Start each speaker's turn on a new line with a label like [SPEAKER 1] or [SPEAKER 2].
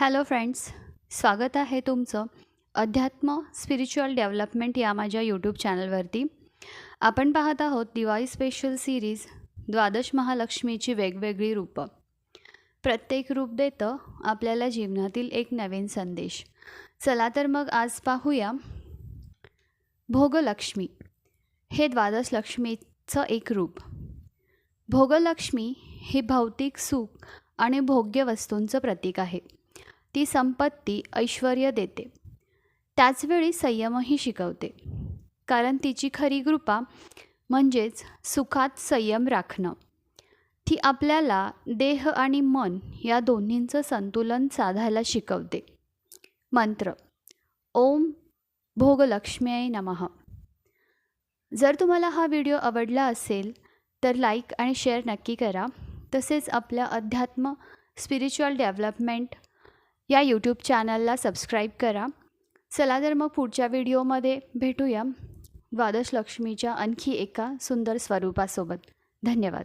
[SPEAKER 1] Hello friends स्वागत आहे तुमचं अध्यात्म स्पिरिच्युअल डेव्हलपमेंट या माझ्या यूट्यूब चॅनलवरती आपण पाहत आहोत दिवाळी स्पेशल सिरीज द्वादश महालक्ष्मीची वेगवेगळी रूपं. प्रत्येक रूप देतं आपल्याला जीवनातील एक नवीन संदेश. चला तर मग आज पाहूया भोगलक्ष्मी. हे द्वादश लक्ष्मीचं एक रूप. भोगलक्ष्मी ही भौतिक सुख आणि भोग्य वस्तूंचं प्रतीक आहे. ती संपत्ती ऐश्वर देते. त्याचवेळी संयमही शिकवते. कारण तिची खरी कृपा म्हणजेच सुखात संयम राखणं. ती आपल्याला देह आणि मन या दोन्हींचं संतुलन साधायला शिकवते. मंत्र ओम भोगलक्ष्म्याय नमः. जर तुम्हाला हा व्हिडिओ आवडला असेल तर लाईक आणि शेअर नक्की करा. तसेच आपल्या अध्यात्म स्पिरिच्युअल डेव्हलपमेंट या यूट्यूब चॅनलला सबस्क्राईब करा. चला तर मग पुढच्या व्हिडिओमध्ये भेटूया. द्वादश लक्ष्मीच्या आणखी एका सुंदर स्वरूपासोबत. धन्यवाद.